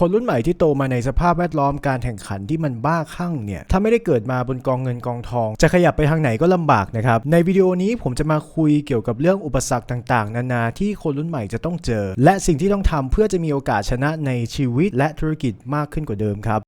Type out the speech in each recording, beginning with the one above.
คนรุ่นใหม่ที่โตมาในสภาพแวดล้อมการแข่งขันที่มันบ้าคลั่งเนี่ย ถ้าไม่ได้เกิดมาบนกองเงินกองทอง จะขยับไปทางไหนก็ลำบากนะครับ ในวิดีโอนี้ผมจะมาคุยเกี่ยวกับเรื่องอุปสรรคต่างๆ นานาที่คนรุ่นใหม่จะต้องเจอ และสิ่งที่ต้องทำเพื่อจะมีโอกาสชนะในชีวิตและธุรกิจมากขึ้นกว่าเดิมครับ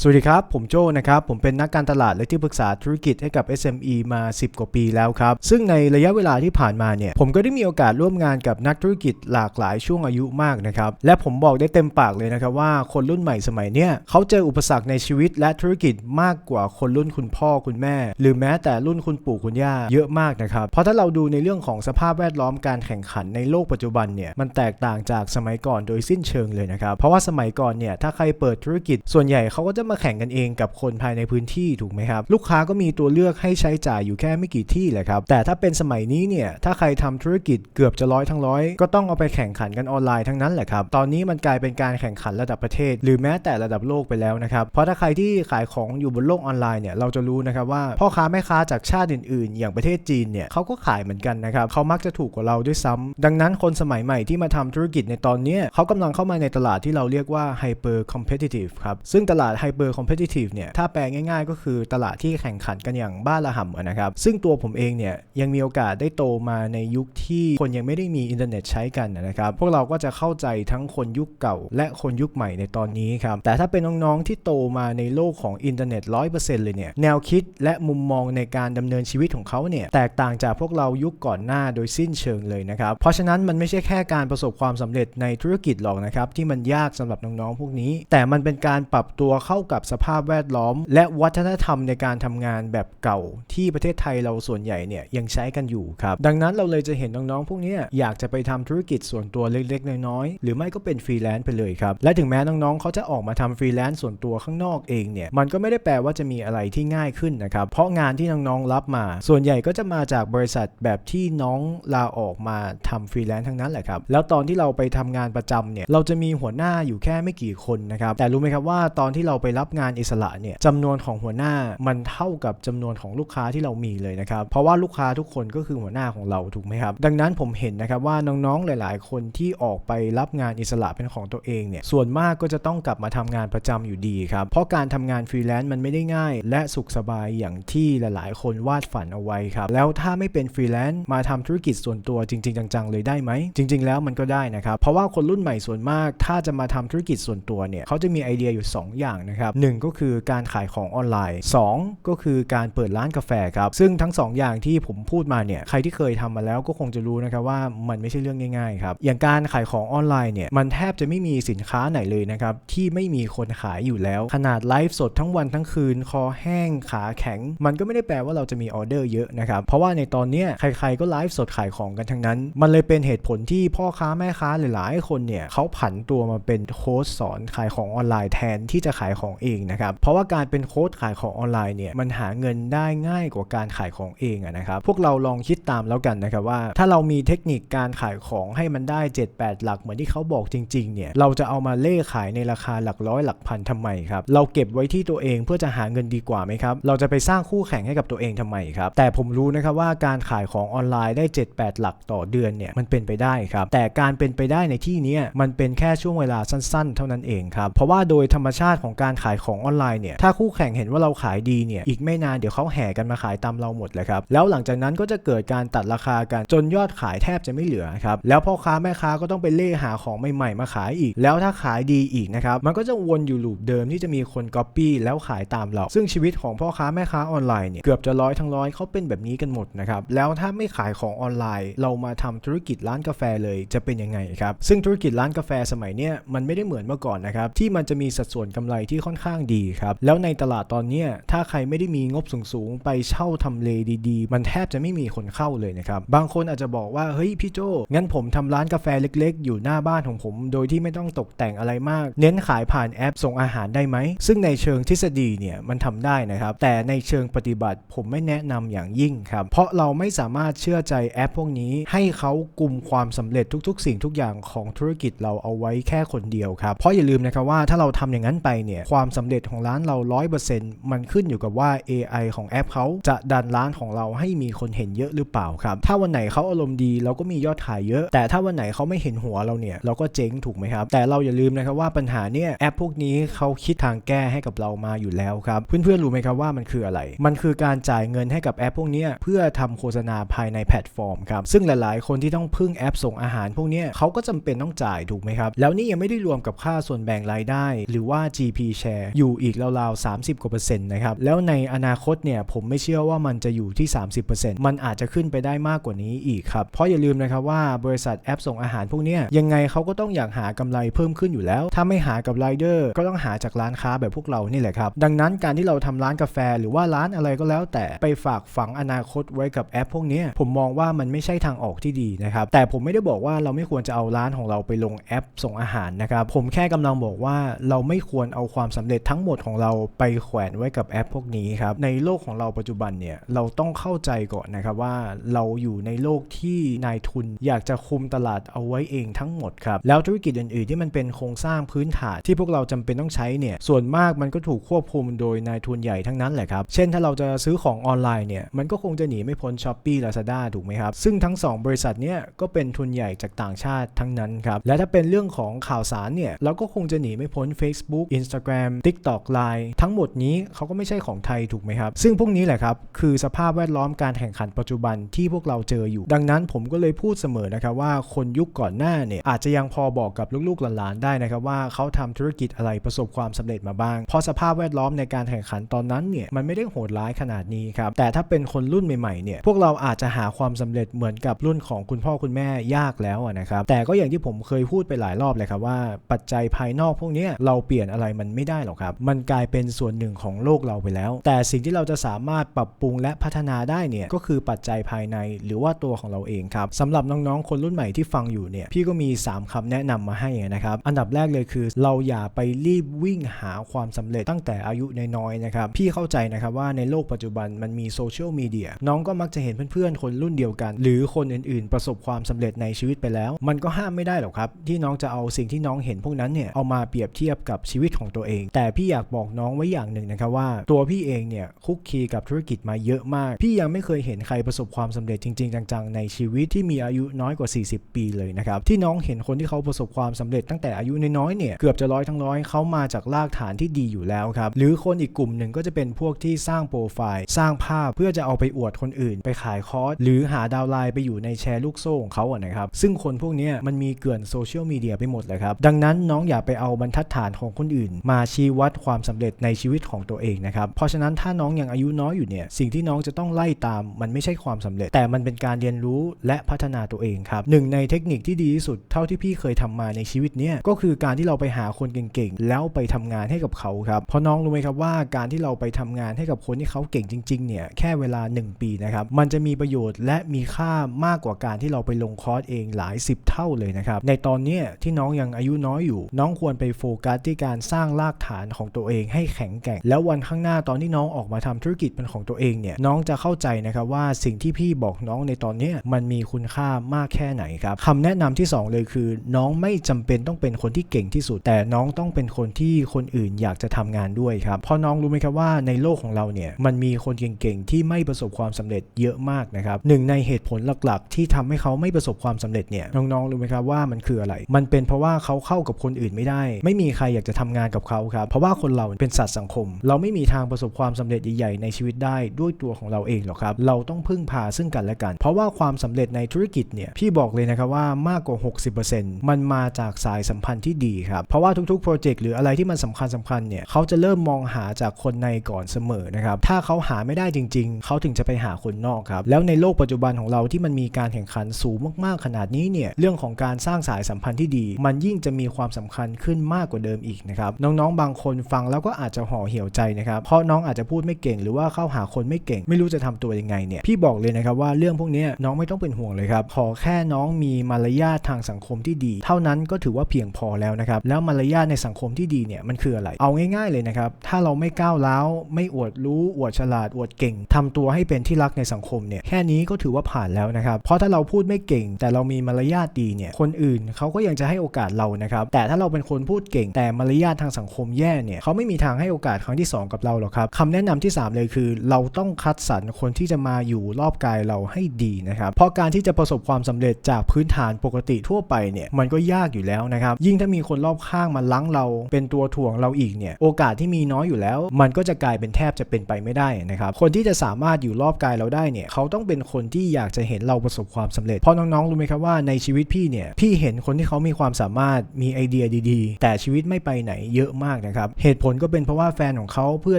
สวัสดีครับ ผมโจนะครับ ผมเป็นนักการตลาดและที่ปรึกษาธุรกิจให้กับ SME มา 10 กว่าปีแล้วครับ ซึ่งในระยะเวลาที่ผ่านมาเนี่ย ผมก็ได้มีโอกาสร่วมงานกับนักธุรกิจหลากหลายช่วงอายุมากนะครับ และผมบอกได้เต็มปากเลยนะครับว่าคนรุ่นใหม่สมัยเนี้ยเขาเจออุปสรรคในชีวิตและธุรกิจมากกว่าคนรุ่นคุณพ่อคุณแม่ หรือแม้แต่รุ่นคุณปู่คุณย่าเยอะมากนะครับ เพราะถ้าเราดูในเรื่องของสภาพแวดล้อมการแข่งขันในโลกปัจจุบันเนี่ย มันแตกต่างจากสมัยก่อนโดยสิ้นเชิงเลยนะครับ เพราะว่าสมัยก่อนเนี่ยถ้าใครเปิดธุรกิจส่วนใหญ่เขาก็จะมาแข่งกันเองกับคนภายในพื้นที่ถูกไหมครับ ลูกค้าก็มีตัวเลือกให้ใช้จ่ายอยู่แค่ไม่กี่ที่แหละครับ แต่ถ้าเป็นสมัยนี้เนี่ย ถ้าใครทำธุรกิจเกือบจะร้อยทั้งร้อยก็ต้องเอาไปแข่งขันกันออนไลน์ทั้งนั้นแหละครับ ตอนนี้มันกลายเป็นการแข่งขันระดับประเทศ หรือแม้แต่ระดับโลกไปแล้วนะครับ เพราะถ้าใครที่ขายของอยู่บนโลกออนไลน์เนี่ย เราจะรู้นะครับว่าพ่อค้าแม่ค้าจากชาติอื่น ๆ อย่างประเทศจีนเนี่ยเขาก็ขายเหมือนกันนะครับเขามักจะถูกกว่าเราด้วยซ้ำดังนั้นคนสมัยใหม่ที่มาทำธุรกิจในตอนนี้เขากำลังเข้ามาในตลาดที่เราเรียกว่า hyper competitive ครับซึ่งตลาด hyper competitive เนี่ยถ้าแปลง่ายๆ ก็คือตลาดที่แข่งขันกันอย่างบ้าระห่ำนะครับ ซึ่งตัวผมเองเนี่ยยังมีโอกาสได้โตมาในยุคที่คนยังไม่ได้มีอินเทอร์เน็ตใช้กันนะครับ พวกเราก็จะเข้าใจทั้งคนยุคเก่า และคนยุคใหม่ในตอนนี้ครับ แต่ถ้าเป็นน้องๆที่โตมาในโลกของอินเทอร์เน็ต100%เลยเนี่ยแนวคิดและมุมมองในการดำเนินชีวิตของเขาเนี่ยแตกต่างจากพวกเรายุคก่อนหน้าโดยสิ้นเชิงเลยนะครับ เพราะฉะนั้นมันไม่ใช่แค่การประสบความสำเร็จในธุรกิจหรอกนะครับที่มันยากสำหรับน้องๆพวกนี้ แต่มันเป็นการปรับตัวเข้ากับสภาพแวดล้อม และวัฒนธรรมในการทำงานแบบเก่า ที่ประเทศไทยเราส่วนใหญ่เนี่ยยังใช้กันอยู่ครับ ดังนั้นเราเลยจะเห็นน้องๆพวกนี้อยากจะไปทำธุรกิจส่วนตัวเล็กๆ น้อยๆ หรือไม่ก็เป็นฟรีแลนซ์ไปเลยครับ และถึงแม้น้องๆเขาจะออกมาทำฟรีแลนซ์ส่วนตัวข้างนอกเองเนี่ยมันก็ไม่ได้แปลว่าจะมีอะไรที่ง่ายขึ้นนะครับเพราะงานที่น้องๆรับมา ส่วนใหญ่ก็จะมาจากบริษัทแบบที่น้องลาออกมาทำฟรีแลนซ์ทั้งนั้นแหละครับแล้วตอนที่เราไปทำงานประจำเนี่ยเราจะมีหัวหน้าอยู่แค่ไม่กี่คนนะครับแต่รู้ไหมครับว่าตอนที่เราไปรับงานอิสระเนี่ยจำนวนของหัวหน้ามันเท่ากับจำนวนของลูกค้าที่เรามีเลยนะครับ เพราะว่าลูกค้าทุกคนก็คือหัวหน้าของเราถูกไหมครับ ดังนั้นผมเห็นนะครับว่าน้องๆหลาย ๆ คนที่ออกไปรับงานอิสระเป็นของตัวเองเนี่ยส่วนมากก็จะต้องกลับมาทำงานประจำอยู่ดีครับ เพราะการทำงานฟรีแลนซ์มันไม่ได้ง่าย และสุขสบายอย่างที่หลาย ๆ คนวาดฝันเอาไว้ครับ แล้วถ้าไม่เป็นฟรีแลนซ์มาทำธุรกิจส่วนตัวจริง ๆ จัง ๆ เลยได้ไหม จริง ๆ แล้วมันก็ได้นะครับ เพราะว่าคนรุ่นใหม่ส่วนมาก ถ้าจะมาทำธุรกิจส่วนตัวเนี่ยเขาจะมีไอเดียอยู่ 2 อย่างนะครับหนึ่งก็คือการขายของออนไลน์ 2 ก็คือการเปิดร้านกาแฟครับซึ่งทั้ง 2อย่างที่ผมพูดมาเนี่ยใครที่เคยทำมาแล้วก็คงจะรู้นะครับว่ามันไม่ใช่เรื่องง่ายๆครับอย่างการขายของออนไลน์เนี่ยมันแทบจะไม่มีสินค้าไหนเลยนะครับที่ไม่มีคนขายอยู่แล้ว ขนาดไลฟ์สดทั้งวันทั้งคืน คอแห้งขาแข็ง มันก็ไม่ได้แปลว่าเราจะมีออเดอร์เยอะนะครับเพราะว่าในตอนนี้ใครๆก็ไลฟ์สดขายของกันทั้งนั้น มันเลยเป็นเหตุผลที่พ่อค้าแม่ค้าหลายๆคนเนี่ยเขาผันตัวมาเป็นโค้ชสอนขายของออนไลน์แทนที่จะขายของเองนะครับ เพราะว่าการเป็นโค้ชขายของออนไลน์เนี่ยมันหาเงินได้ง่ายกว่าการขายของเองนะครับ พวกเราลองคิดตามแล้วกันนะครับว่า ถ้าเรามีเทคนิคการขายของให้มันได้ 7-8 หลักเหมือนที่เขาบอกจริงๆเนี่ยเราจะเอามาเล่ขายในราคาหลักร้อยหลักพันทำไมครับเราเก็บไว้ที่ตัวเองเพื่อจะหาเงินดีกว่าไหมครับเราจะไปสร้างคู่แข่งให้กับตัวเองทำไมครับแต่ผมรู้นะครับว่าการขายของออนไลน์ได้ 7-8 หลักต่อเดือนเนี่ยมันเป็นไปได้ครับแต่การเป็นไปได้ในที่นี้มันเป็นแค่ช่วงเวลาสั้น ๆ เท่านั้นเองครับเพราะว่าโดยธรรมชาติของการขายของออนไลน์เนี่ยถ้าคู่แข่งเห็นว่าเราขายดีเนี่ยอีกไม่นานเดี๋ยวเขาแห่กันมาขายตามเราหมดเลยครับแล้วหลังจากนั้นก็จะเกิดการตัดราคากันจนยอดขายแทบจะไม่เหลือครับแล้วพ่อค้าแม่ค้าก็ต้องไปเล่หาของใหม่ๆมาขายอีก แล้วถ้าขายดีอีกนะครับมันก็จะวนอยู่ลูปเดิมที่จะมีคนก๊อปปี้แล้วขายตามเรา ซึ่งชีวิตของพ่อค้าแม่ค้าออนไลน์เนี่ยเกือบจะร้อยทั้งร้อยเขาเป็นแบบนี้กันหมดนะครับแล้วถ้าไม่ขายของออนไลน์ เรามาทำธุรกิจร้านกาแฟเลยจะเป็นยังไงครับซึ่งธุรกิจร้านกาแฟสมัยเนี้ยมันไม่ได้เหมือนเมื่อก่อนนะครับที่มันจะมีสัดส่วนกำไรที่ค่อนข้างดีครับ แล้วในตลาดตอนนี้ถ้าใครไม่ได้มีงบสูงๆ ไปเช่าทำเลดีๆ มันแทบจะไม่มีคนเข้าเลยนะครับ บางคนอาจจะบอกว่า เฮ้ยพี่โจงั้นผมทำร้านกาแฟเล็กๆ อยู่หน้าบ้านของผม โดยที่ไม่ต้องตกแต่งอะไรมาก เน้นขายผ่านแอปส่งอาหารได้ไหม ซึ่งในเชิงทฤษฎีเนี่ยมันทำได้นะครับ แต่ในเชิงปฏิบัติผมไม่แนะนำอย่างยิ่งครับ เพราะเราไม่สามารถเชื่อใจแอปพวกนี้ ให้เขากลุ่มความสำเร็จทุกๆ สิ่งทุกอย่างของธุรกิจเราเอาไว้แค่คนเดียวครับ เพราะอย่าลืมนะครับว่าถ้าเราทำอย่างนั้นไปเนี่ยควความสำเร็จของร้านเรา 100%มันขึ้นอยู่กับว่า AI ของแอปเขาจะดันร้านของเราให้มีคนเห็นเยอะหรือเปล่าครับ ถ้าวันไหนเขาอารมณ์ดีเราก็มียอดขายเยอะ แต่ถ้าวันไหนเขาไม่เห็นหัวเราเนี่ยเราก็เจ๊งถูกไหมครับ แต่เราอย่าลืมนะครับว่าปัญหาเนี่ยแอปพวกนี้เขาคิดทางแก้ให้กับเรามาอยู่แล้วครับเพื่อนๆรู้ไหมครับว่ามันคืออะไร มันคือการจ่ายเงินให้กับแอปพวกนี้เพื่อทำโฆษณาภายในแพลตฟอร์มครับซึ่งหลายๆ คนที่ต้องพึ่งแอปส่งอาหารพวกนี้เขาก็จำเป็นต้องจ่ายถูกไหมครับแล้วนี่ยังไม่ได้รวมกับค่าส่วนแบ่งรายได้ หรือว่า GP share อยู่อีกราวๆ 30 กว่าเปอร์เซ็นต์นะครับ แล้วในอนาคตเนี่ยผมไม่เชื่อว่ามันจะอยู่ที่ 30%มันอาจจะขึ้นไปได้มากกว่านี้อีกครับ เพราะอย่าลืมนะครับว่าบริษัทแอปส่งอาหารพวกเนี้ยยังไงเขาก็ต้องอยากหากำไรเพิ่มขึ้นอยู่แล้ว ถ้าไม่หากับไรเดอร์ก็ต้องหาจากร้านค้าแบบพวกเรานี่แหละครับ ดังนั้นการที่เราทำร้านกาแฟหรือว่าร้านอะไรก็แล้ว แต่ไปฝากฝังอนาคตไว้กับแอป พวกเนี้ยผมมองว่ามันไม่ใช่ทางออกที่ดีนะครับ แต่ผมไม่ได้บอกว่าเราไม่ควรจะเอาร้านของเราไปลงแอปส่งอาหารนะครับ ผมแค่กำลังบอกว่าเราไม่ควรเอาความสำเร็จทั้งหมดของเราไปแขวนไว้กับแอปพวกนี้ครับ ในโลกของเราปัจจุบันเนี่ยเราต้องเข้าใจก่อนนะครับว่าเราอยู่ในโลกที่นายทุนอยากจะคุมตลาดเอาไว้เองทั้งหมดครับแล้วธุรกิจอื่นๆ ที่มันเป็นโครงสร้างพื้นฐานที่พวกเราจำเป็นต้องใช้เนี่ยส่วนมากมันก็ถูกควบคุมโดยนายทุนใหญ่ทั้งนั้นแหละครับ เช่นถ้าเราจะซื้อของออนไลน์เนี่ยมันก็คงจะหนีไม่พ้น s h อ p e e Lazada ถูกไหมครับ ซึ่งทั้ง 2 บริษัทเนี่ยก็เป็นทุนใหญ่จากต่างชาติทั้งนั้นครับและถ้าเป็นเรื่องของข่าวสารเนี่ยเราก็คงจะหนีไม่พ้น Facebook Instagram TikTok Line ทั้งหมดนี้เขาก็ไม่ใช่ของไทยถูกไหมครับ ซึ่งพวกนี้แหละครับ คือสภาพแวดล้อมการแข่งขันปัจจุบันที่พวกเราเจออยู่ ดังนั้นผมก็เลยพูดเสมอนะครับว่าคนยุคก่อนหน้าเนี่ยอาจจะยังพอบอกกับลูกๆหลานๆได้นะครับว่าเขาทำธุรกิจอะไรประสบความสำเร็จมาบ้าง เพราะสภาพแวดล้อมในการแข่งขันตอนนั้นเนี่ยมันไม่ได้โหดร้ายขนาดนี้ครับแต่ถ้าเป็นคนรุ่นใหม่ๆเนี่ยพวกเราอาจจะหาความสำเร็จเหมือนกับรุ่นของคุณพ่อคุณแม่ยากแล้วนะครับแต่ก็อย่างที่ผมเคยพูดไปหลายรอบเลยครับว่าปัจจัยภายนอกพวกนี้เราเปลี่ยนอะไรมันไม่ได้หรอกครับ มันกลายเป็นส่วนหนึ่งของโลกเราไปแล้ว แต่สิ่งที่เราจะสามารถปรับปรุงและพัฒนาได้เนี่ยก็คือปัจจัยภายในหรือว่าตัวของเราเองครับสำหรับน้องๆ คนรุ่นใหม่ที่ฟังอยู่เนี่ยพี่ก็มี 3คำแนะนำมาให้นะครับอันดับแรกเลยคือ เราอย่าไปรีบวิ่งหาความสำเร็จตั้งแต่อายุน้อยๆนะครับพี่เข้าใจนะครับว่าในโลกปัจจุบันมันมีโซเชียลมีเดียน้องก็มักจะเห็นเพื่อนๆ คนรุ่นเดียวกัน หรือคนอื่นๆ ประสบความสำเร็จในชีวิตไปแล้ว มันก็ห้ามไม่ได้หรอกครับที่น้องจะเอาสิ่งที่น้องเห็นพวกนั้นเนี่ยเอามาเปรียบเทียบกับชีวิตของตัวเองแต่พี่อยากบอกน้องไว้อย่างหนึ่งนะครับว่าตัวพี่เองเนี่ยคุกคีกับธุรกิจมาเยอะมาก พี่ยังไม่เคยเห็นใครประสบความสำเร็จจริง ๆ จังๆ ในชีวิตที่มีอายุน้อยกว่า 40 ปีเลยนะครับที่น้องเห็นคนที่เขาประสบความสำเร็จตั้งแต่อายุน้อยๆเนี่ยเกือบจะร้อยทั้งร้อยเขามาจากรากฐานที่ดีอยู่แล้วครับหรือคนอีกกลุ่มหนึ่งก็จะเป็นพวกที่สร้างโปรไฟล์ สร้างภาพเพื่อจะเอาไปอวดคนอื่น ไปขายคอร์สหรือหาดาวไลน์ไปอยู่ในแชร์ลูกโซ่ของเขาอะนะครับซึ่งคนพวกนี้มันมีเกลื่อนโซเชียลมีเดียไปหมดเลยครับดังนั้นน้องอย่าไปเอาบรรทัดฐานของคนอื่น มาชี้วัดความสำเร็จในชีวิตของตัวเองนะครับเพราะฉะนั้นถ้าน้องยังอายุน้อยอยู่เนี่ยสิ่งที่น้องจะต้องไล่ตามมันไม่ใช่ความสำเร็จ แต่มันเป็นการเรียนรู้และพัฒนาตัวเองครับหนึ่งในเทคนิคที่ดีที่สุดเท่าที่พี่เคยทำมาในชีวิตเนี้ยก็คือการที่เราไปหาคนเก่งๆแล้วไปทำงานให้กับเขาครับเพราะน้องรู้ไหมครับว่าการที่เราไปทำงานให้กับคนที่เขาเก่งจริงๆเนี่ยแค่เวลา 1 ปีนะครับมันจะมีประโยชน์และมีค่ามากกว่าการที่เราไปลงคอร์สเองหลาย 10 เท่าเลยนะครับในตอนนี้ที่น้องยังอายุน้อยอยู่ น้องควรไปโฟกัสที่การสร้างรากฐานของตัวเองให้แข็งแกร่ง แล้ววันข้างหน้าตอนที่น้องออกมาทำธุรกิจเป็นของตัวเองเนี่ยน้องจะเข้าใจนะครับว่าสิ่งที่พี่บอกน้องในตอนนี้มันมีคุณค่ามากแค่ไหนครับคำแนะนำที่สองเลยคือ น้องไม่จำเป็นต้องเป็นคนที่เก่งที่สุด แต่น้องต้องเป็นคนที่คนอื่นอยากจะทำงานด้วยครับพราะน้องรู้ไหมครับว่าในโลกของเราเนี่ยมันมีคนเก่งๆที่ไม่ประสบความสำเร็จเยอะมากนะครับหนึ่งในเหตุผลหลักๆ ที่ทำให้เขาไม่ประสบความสำเร็จเนี่ยน้องๆรู้ไหมครับว่ามันคืออะไร มันเป็นเพราะว่าเขาเข้ากับคนอื่นไม่ได้ ไม่มีใครอยากจะทำงานกับเขาครับ เพราะว่าคนเราเป็นสัตว์สังคม เราไม่มีทางประสบความสำเร็จใหญ่ๆในชีวิตได้ด้วยตัวของเราเองหรอกครับ เราต้องพึ่งพาซึ่งกันและกัน เพราะว่าความสำเร็จในธุรกิจเนี่ยพี่บอกเลยนะครับว่ามากกว่า 60%มันมาจากสายสัมพันธ์ที่ดีครับ เพราะว่าทุกๆโปรเจกต์หรืออะไรที่มันสำคัญสำคัญเนี่ยเขาจะเริ่มมองหาจากคนในก่อนเสมอนะครับ ถ้าเขาหาไม่ได้จริง ๆ เขาถึงจะไปหาคนนอกครับ แล้วในโลกปัจจุบันของเราที่มันมีการแข่งขันสูงมากๆขนาดนี้เนี่ยเรื่องของการสร้างสายสัมพันธ์ที่ดี มันยิ่งจะมีความสำคัญขึ้นมากกว่าเดิมอีกนะครับน้องๆบางคนฟังแล้วก็อาจจะห่อเหี่ยวใจนะครับเพราะน้องอาจจะพูดไม่เก่ง หรือว่าเข้าหาคนไม่เก่ง ไม่รู้จะทำตัวยังไงเนี่ยพี่บอกเลยนะครับว่าเรื่องพวกนี้น้องไม่ต้องเป็นห่วงเลยครับขอแค่น้องมีมารยาททางสังคมที่ดี เท่านั้นก็ถือว่าเพียงพอแล้วนะครับแล้วมารยาทในสังคมที่ดีเนี่ยมันคืออะไร เอาง่ายๆเลยนะครับถ้าเราไม่ก้าวร้าวไม่อวดรู้อวดฉลาดอวดเก่งทำตัวให้เป็นที่รักในสังคมเนี่ยแค่นี้ก็ถือว่าผ่านแล้วนะครับเพราะถ้าเราพูดไม่เก่ง แต่เรามีมารยาทดีเนี่ยคนอื่นเขาก็ยังจะให้โอกาสเรานะครับแต่ถ้าเราเป็นคนพูดเก่งแต่มารยาททางสังคมมแย่เนี่ยเขาไม่มีทางให้โอกาสครั้งที่ 2 กับเราหรอกครับคำแนะนำที่ 3 เลยคือ เราต้องคัดสรรคนที่จะมาอยู่รอบกายเราให้ดีนะครับเพราะการที่จะประสบความสำเร็จจากพื้นฐานปกติทั่วไปเนี่ยมันก็ยากอยู่แล้วนะครับยิ่งถ้ามีคนรอบข้างมาลังเรา เป็นตัวถ่วงเราอีกเนี่ยโอกาสที่มีน้อยอยู่แล้ว มันก็จะกลายเป็นแทบจะเป็นไปไม่ได้นะครับคนที่จะสามารถอยู่รอบกายเราได้เนี่ยเขาต้องเป็นคนที่อยากจะเห็นเราประสบความสำเร็จเพราะน้องๆรู้ไหมครับว่าในชีวิตพี่เนี่ยพี่เห็นคนที่เขามีความสามารถมีไอเดียดี ๆ แต่ชีวิตไม่ไปไหนเยอะมากนะครับ เหตุผลก็เป็นเพราะว่าแฟนของเขาเพื่อ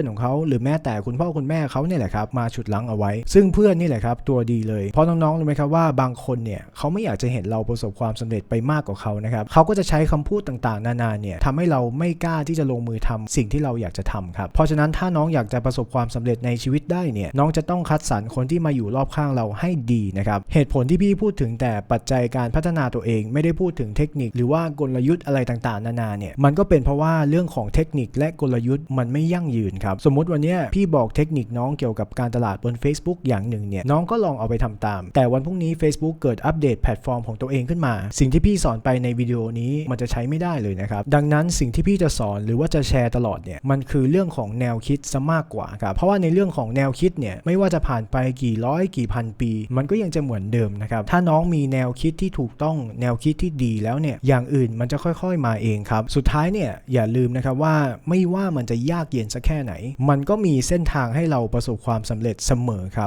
นของเขาหรือแม้แต่คุณพ่อคุณแม่เขาเนี่ยแหละครับมาฉุดลังเอาไว้ ซึ่งเพื่อนนี่แหละครับตัวดีเลย เพราะน้องๆรู้ไหมครับว่าบางคนเนี่ยเขาไม่อยากจะเห็นเราประสบความสำเร็จไปมากกว่าเขานะครับเขาก็จะใช้คำพูดต่างๆ นานาเนี่ยทำให้เราไม่กล้าที่จะลงมือทำสิ่งที่เราอยากจะทำครับเพราะฉะนั้นถ้าน้องอยากจะประสบความสำเร็จในชีวิตได้เนี่ยน้องจะต้องคัดสรรคนที่มาอยู่รอบข้างเราให้ดีนะครับเหตุผลที่พี่พูดถึงแต่ปัจจัยการพัฒนาตัวเอง ไม่ได้พูดถึงเทคนิค หรือว่ากลยุทธ์อะไรต่างๆ นานาเนี่ยมันก็เป็นเพราะว่าเรื่องของเทคนิคและกลยุทธ์มันไม่ยั่งยืนครับ สมมุติวันนี้พี่บอกเทคนิคน้องเกี่ยวกับการตลาดบน Facebook อย่างหนึ่งเนี่ยน้องก็ลองเอาไปทำตาม แต่วันพรุ่งนี้ Facebook เกิดอัปเดตแพลตฟอร์มของตัวเองขึ้นมา สิ่งที่พี่สอนไปในวิดีโอนี้มันจะใช้ไม่ได้เลยนะครับ ดังนั้นสิ่งที่พี่จะสอนหรือว่าจะแชร์ตลอดเนี่ยมันคือเรื่องของแนวคิดซะมากกว่าครับเพราะว่าในเรื่องของแนวคิดเนี่ยไม่ว่าจะผ่านไปกี่ร้อยกี่พันปี มันก็ยังจะเหมือนเดิมนะครับถ้าน้องมีแนวคิดที่ถูกต้องแนวคิดที่ดีแล้วเนี่ยอย่างอื่นมันจะค่อย ๆ มาเองครับสุดท้ายเนี่ยอย่าลืมนะครับว่าไม่ว่ามันจะยากเย็นสักแค่ไหน มันก็มีเส้นทางให้เราประสบความสำเร็จเสมอครับ